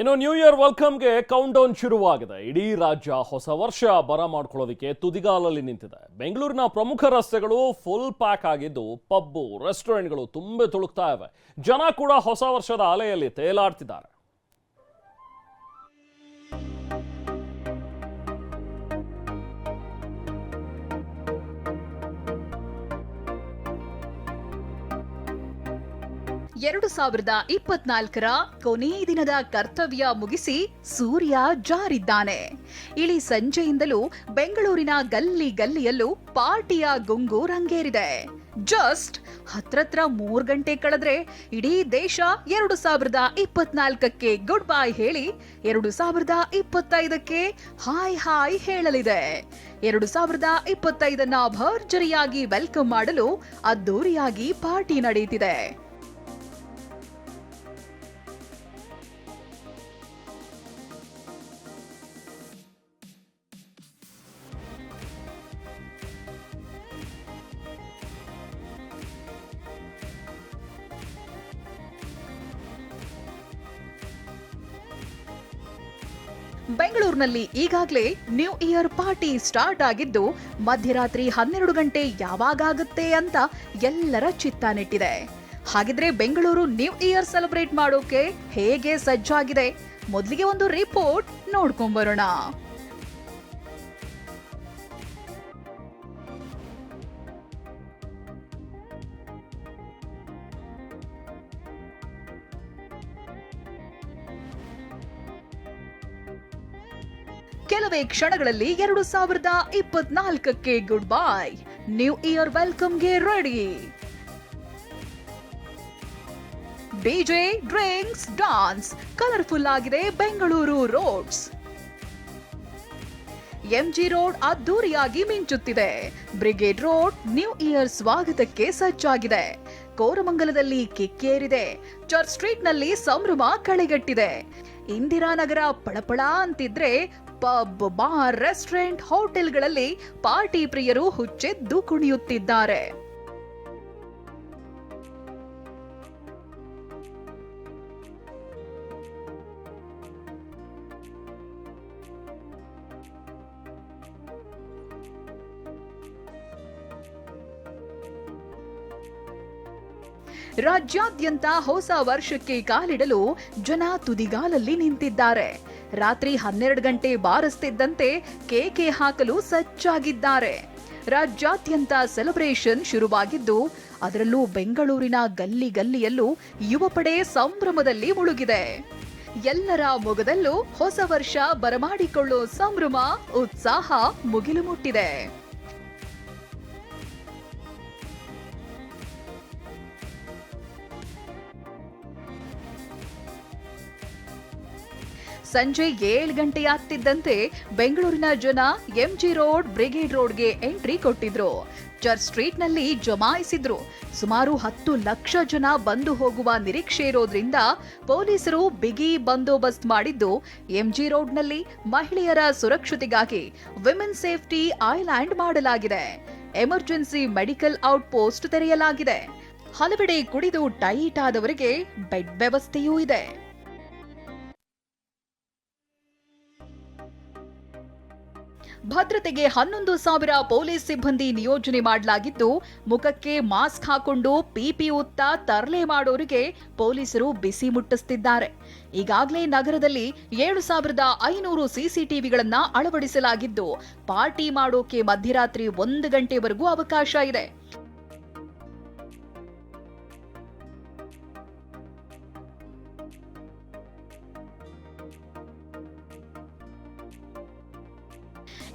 ಇನ್ನು new year ವೆಲ್ಕಮ್ಗೆ countdown ಶುರುವಾಗಿದೆ. ಇಡೀ ರಾಜ್ಯ ಹೊಸ ವರ್ಷ ಬರ ಮಾಡ್ಕೊಳ್ಳೋದಕ್ಕೆ ತುದಿಗಾಲಲ್ಲಿ ನಿಂತಿದೆ. ಬೆಂಗಳೂರಿನ ಪ್ರಮುಖ ರಸ್ತೆಗಳು ಫುಲ್ ಪ್ಯಾಕ್ ಆಗಿದ್ದು, ಪಬ್ಬು ರೆಸ್ಟೋರೆಂಟ್ಗಳು ತುಂಬೆ ತುಳುಕ್ತಾ ಇವೆ. ಜನ ಕೂಡ ಹೊಸ ವರ್ಷದ ಅಲೆಯಲ್ಲಿ ತೇಲಾಡ್ತಿದ್ದಾರೆ. ಎರಡು ಸಾವಿರದ ಇಪ್ಪತ್ನಾಲ್ಕರ ಕೊನೇ ದಿನದ ಕರ್ತವ್ಯ ಮುಗಿಸಿ ಸೂರ್ಯ ಜಾರಿದ್ದಾನೆ. ಇಳಿ ಸಂಜೆಯಿಂದಲೂ ಬೆಂಗಳೂರಿನ ಗಲ್ಲಿ ಗಲ್ಲಿಯಲ್ಲೂ ಪಾರ್ಟಿಯ ಗುಂಗು ರಂಗೇರಿದೆ ಜಸ್ಟ್ ಹತ್ರತ್ರ ಮೂರ್ ಗಂಟೆ ಕಳೆದ್ರೆ ಇಡೀ ದೇಶ ಎರಡು ಸಾವಿರದ ಇಪ್ಪತ್ನಾಲ್ಕಕ್ಕೆ ಗುಡ್ ಬೈ ಹೇಳಿ ಎರಡು ಸಾವಿರದ ಇಪ್ಪತ್ತೈದಕ್ಕೆ ಹಾಯ್ ಹಾಯ್ ಹೇಳಲಿದೆ. ಎರಡು ಸಾವಿರದ ಇಪ್ಪತ್ತೈದನ್ನ ಭರ್ಜರಿಯಾಗಿ ವೆಲ್ಕಮ್ ಮಾಡಲು ಅದ್ದೂರಿಯಾಗಿ ಪಾರ್ಟಿ ನಡೆಯುತ್ತಿದೆ. ಬೆಂಗಳೂರಿನಲ್ಲಿ ಈಗಾಗಲೇ ನ್ಯೂ ಇಯರ್ ಪಾರ್ಟಿ ಸ್ಟಾರ್ಟ್ ಆಗಿದ್ದು, ಮಧ್ಯರಾತ್ರಿ ಹನ್ನೆರಡು ಗಂಟೆ ಯಾವಾಗಾಗುತ್ತೆ ಅಂತ ಎಲ್ಲರ ಚಿತ್ತ ನೆಟ್ಟಿದೆ. ಹಾಗಿದ್ರೆ ಬೆಂಗಳೂರು ನ್ಯೂ ಇಯರ್ ಸೆಲೆಬ್ರೇಟ್ ಮಾಡೋಕೆ ಹೇಗೆ ಸಜ್ಜಾಗಿದೆ? ಮೊದಲಿಗೆ ಒಂದು ರಿಪೋರ್ಟ್ ನೋಡ್ಕೊಂಬರೋಣ. ಕೆಲವೇ ಕ್ಷಣಗಳಲ್ಲಿ ಎರಡು ಸಾವಿರದ ಇಪ್ಪತ್ನಾಲ್ಕಕ್ಕೆ good bye new year ವೆಲ್ಕಮ್ಗೆ ready DJ drinks dance colourful ಆಗಿದೆ ಬೆಂಗಳೂರು ರೋಡ್ಸ್ ಎಂಜಿ ರೋಡ್ ಅದ್ದೂರಿಯಾಗಿ ಮಿಂಚುತ್ತಿದೆ. ಬ್ರಿಗೇಡ್ ರೋಡ್ ನ್ಯೂ ಇಯರ್ ಸ್ವಾಗತಕ್ಕೆ ಸಜ್ಜಾಗಿದೆ. ಕೋರಮಂಗಲದಲ್ಲಿ ಕಿಕ್ಕೇರಿದೆ. ಚರ್ಚ್ ಸ್ಟ್ರೀಟ್ನಲ್ಲಿ ಸಂಭ್ರಮ ಕಳೆಗಟ್ಟಿದೆ. ಇಂದಿರಾನಗರ ಪಳಪಳ ಅಂತಿದ್ರೆ ಪಬ್, ಬಾರ್, ರೆಸ್ಟೋರೆಂಟ್, ಹೋಟೆಲ್ಗಳಲ್ಲಿ ಪಾರ್ಟಿ ಪ್ರಿಯರು ಹುಚ್ಚೆದ್ದು ಕುಣಿಯುತ್ತಿದ್ದಾರೆ. ರಾಜ್ಯಾದ್ಯಂತ ಹೊಸ ವರ್ಷಕ್ಕೆ ಕಾಲಿಡಲು ಜನ ತುದಿಗಾಲಲ್ಲಿ ನಿಂತಿದ್ದಾರೆ. ರಾತ್ರಿ ಹನ್ನೆರಡು ಗಂಟೆ ಬಾರಿಸ್ತಿದ್ದಂತೆ ಕೇಕೆ ಹಾಕಲು ಸಜ್ಜಾಗಿದ್ದಾರೆ. ರಾಜ್ಯಾದ್ಯಂತ ಸೆಲೆಬ್ರೇಷನ್ ಶುರುವಾಗಿದ್ದು, ಅದರಲ್ಲೂ ಬೆಂಗಳೂರಿನ ಗಲ್ಲಿ ಗಲ್ಲಿಯಲ್ಲೂ ಯುವಪಡೆ ಸಂಭ್ರಮದಲ್ಲಿ ಮುಳುಗಿದೆ. ಎಲ್ಲರ ಮೊಗದಲ್ಲೂ ಹೊಸ ವರ್ಷ ಬರಮಾಡಿಕೊಳ್ಳೋ ಸಂಭ್ರಮ, ಉತ್ಸಾಹ ಮುಗಿಲು ಮುಟ್ಟಿದೆ. ಸಂಜೆ ಏಳು ಗಂಟೆ ಆಗ್ತಿದ್ದಂತೆ ಬೆಂಗಳೂರಿನ ಜನ ಎಂಜಿ ರೋಡ್, ಬ್ರಿಗೇಡ್ ರೋಡ್ಗೆ ಎಂಟ್ರಿ ಕೊಟ್ಟಿದ್ರು. ಚರ್ಚ್ ಸ್ಟ್ರೀಟ್ನಲ್ಲಿ ಜಮಾಯಿಸಿದ್ರು. ಸುಮಾರು ಹತ್ತು ಲಕ್ಷ ಜನ ಬಂದು ಹೋಗುವ ನಿರೀಕ್ಷೆ ಇರೋದ್ರಿಂದ ಪೊಲೀಸರು ಬಿಗಿ ಬಂದೋಬಸ್ತ್ ಮಾಡಿದ್ದು ಎಂಜಿ ರೋಡ್ನಲ್ಲಿ ಮಹಿಳೆಯರ ಸುರಕ್ಷತೆಗಾಗಿ ವಿಮೆನ್ ಸೇಫ್ಟಿ ಐಲ್ಯಾಂಡ್ ಮಾಡಲಾಗಿದೆ. ಎಮರ್ಜೆನ್ಸಿ ಮೆಡಿಕಲ್ ಔಟ್ ಪೋಸ್ಟ್ ತೆರೆಯಲಾಗಿದೆ. ಹಲವೆಡೆ ಕುಡಿದು ಟೈಟ್ ಆದವರಿಗೆ ಬೆಡ್ ವ್ಯವಸ್ಥೆಯೂ ಇದೆ. ಭದ್ರತೆಗೆ ಹನ್ನೊಂದು ಸಾವಿರ ಪೊಲೀಸ್ ಸಿಬ್ಬಂದಿ ನಿಯೋಜನೆ ಮಾಡಲಾಗಿದ್ದು, ಮುಖಕ್ಕೆ ಮಾಸ್ಕ್ ಹಾಕೊಂಡು ಪಿಪಿ ಉತ್ತ ತರಲೆ ಮಾಡೋರಿಗೆ ಪೊಲೀಸರು ಬಿಸಿ ಮುಟ್ಟಿಸುತ್ತಿದ್ದಾರೆ ಈಗಾಗಲೇ ನಗರದಲ್ಲಿ ಏಳು ಸಾವಿರದ ಐನೂರು ಸಿಸಿಟಿವಿಗಳನ್ನ ಅಳವಡಿಸಲಾಗಿದ್ದು, ಪಾರ್ಟಿ ಮಾಡೋಕೆ ಮಧ್ಯರಾತ್ರಿ ಒಂದು ಗಂಟೆವರೆಗೂ ಅವಕಾಶ ಇದೆ.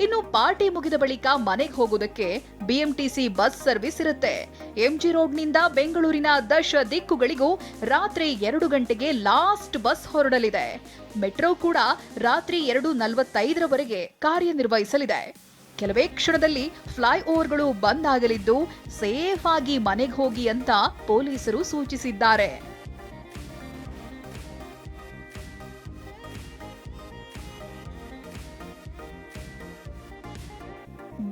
ಇನ್ನು ಪಾರ್ಟಿ ಮುಗಿದ ಬಳಿಕ ಮನೆಗೆ ಹೋಗೋದಕ್ಕೆ ಬಿಎಂಟಿಸಿ ಬಸ್ ಸರ್ವಿಸ್ ಇರುತ್ತೆ. ಎಂಜಿ ರೋಡ್ನಿಂದ ಬೆಂಗಳೂರಿನ ದಶ ದಿಕ್ಕುಗಳಿಗೂ ರಾತ್ರಿ ಎರಡು ಗಂಟೆಗೆ ಲಾಸ್ಟ್ ಬಸ್ ಹೊರಡಲಿದೆ. ಮೆಟ್ರೋ ಕೂಡ ರಾತ್ರಿ ಎರಡು ನಲವತ್ತೈದರವರೆಗೆ ಕಾರ್ಯನಿರ್ವಹಿಸಲಿದೆ. ಕೆಲವೇ ಕ್ಷಣದಲ್ಲಿ ಫ್ಲೈ ಓವರ್ಗಳು ಬಂದ್ ಆಗಲಿದ್ದು ಸೇಫ್ ಆಗಿ ಮನೆಗೆ ಹೋಗಿ ಅಂತ ಪೊಲೀಸರು ಸೂಚಿಸಿದ್ದಾರೆ.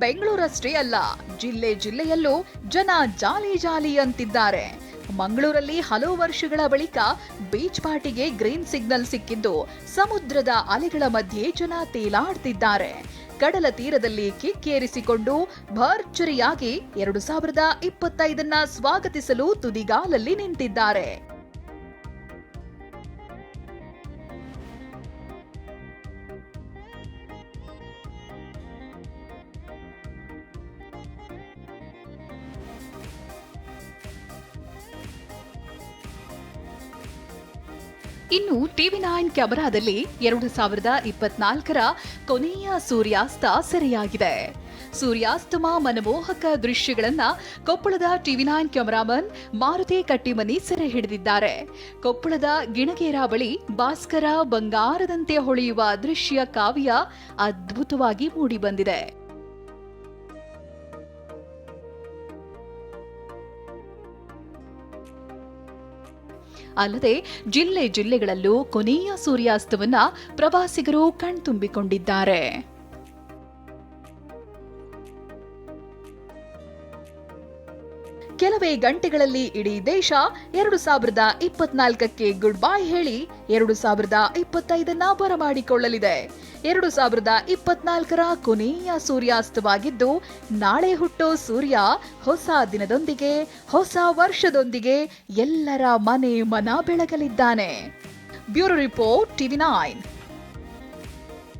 ಬೆಂಗಳೂರಷ್ಟೇ ಅಲ್ಲ, ಜಿಲ್ಲೆ ಜಿಲ್ಲೆಯಲ್ಲೂ ಜನ ಜಾಲಿ ಜಾಲಿ ಅಂತಿದ್ದಾರೆ. ಮಂಗಳೂರಲ್ಲಿ ಹಲವು ವರ್ಷಗಳ ಬಳಿಕ ಬೀಚ್ ಪಾರ್ಟಿಗೆ ಗ್ರೀನ್ ಸಿಗ್ನಲ್ ಸಿಕ್ಕಿದ್ದು ಸಮುದ್ರದ ಅಲೆಗಳ ಮಧ್ಯೆ ಜನ ತೇಲಾಡ್ತಿದ್ದಾರೆ. ಕಡಲ ತೀರದಲ್ಲಿ ಕಿಕ್ಕೇರಿಸಿಕೊಂಡು ಭರ್ಜರಿಯಾಗಿ ಎರಡು ಸಾವಿರದ ಇಪ್ಪತ್ತೈದನ್ನ ಸ್ವಾಗತಿಸಲು ತುದಿಗಾಲಲ್ಲಿ ನಿಂತಿದ್ದಾರೆ. ಇನ್ನು ಟಿವಿ ನೈನ್ ಕ್ಯಾಮರಾದಲ್ಲಿ ಎರಡು ಸಾವಿರದ ಇಪ್ಪತ್ನಾಲ್ಕರ ಕೊನೆಯ ಸೂರ್ಯಾಸ್ತ ಸೆರೆಯಾಗಿದೆ. ಸೂರ್ಯಾಸ್ತಮ ಮನಮೋಹಕ ದೃಶ್ಯಗಳನ್ನ ಕೊಪ್ಪಳದ TV nine cameraman Maruti Kattimani ಸೆರೆ ಹಿಡಿದಿದ್ದಾರೆ. ಕೊಪ್ಪಳದ ಗಿಣಗೇರ ಬಳಿ ಭಾಸ್ಕರ ಬಂಗಾರದಂತೆ ಹೊಳೆಯುವ ದೃಶ್ಯ ಕಾವ್ಯ ಅದ್ಭುತವಾಗಿ ಮೂಡಿಬಂದಿದೆ. ಅಲ್ಲದೆ ಜಿಲ್ಲೆ ಜಿಲ್ಲೆಗಳಲ್ಲೂ ಕೊನೆಯ ಸೂರ್ಯಾಸ್ತವನ್ನ ಪ್ರವಾಸಿಗರು ಕಣ್ತುಂಬಿಕೊಂಡಿದ್ದಾರೆ. ಕೆಲವೇ ಗಂಟೆಗಳಲ್ಲಿ ಇಡೀ ದೇಶ ಎರಡು ಸಾವಿರದ ಇಪ್ಪತ್ನಾಲ್ಕಕ್ಕೆ ಗುಡ್ ಬೈ ಹೇಳಿ ಎರಡು ಸಾವಿರದ ಇಪ್ಪತ್ತೈದನ್ನ ಬರಮಾಡಿಕೊಳ್ಳಲಿದೆ. ಎರಡು ಸಾವಿರದ ಇಪ್ಪತ್ನಾಲ್ಕರ ಕೊನೆಯ ಸೂರ್ಯಾಸ್ತವಾಗಿದ್ದು, ನಾಳೆ ಹುಟ್ಟೋ ಸೂರ್ಯ ಹೊಸ ದಿನದೊಂದಿಗೆ, ಹೊಸ ವರ್ಷದೊಂದಿಗೆ ಎಲ್ಲರ ಮನೆ ಮನ ಬೆಳಗಲಿದ್ದಾನೆ. Bureau report TV nine.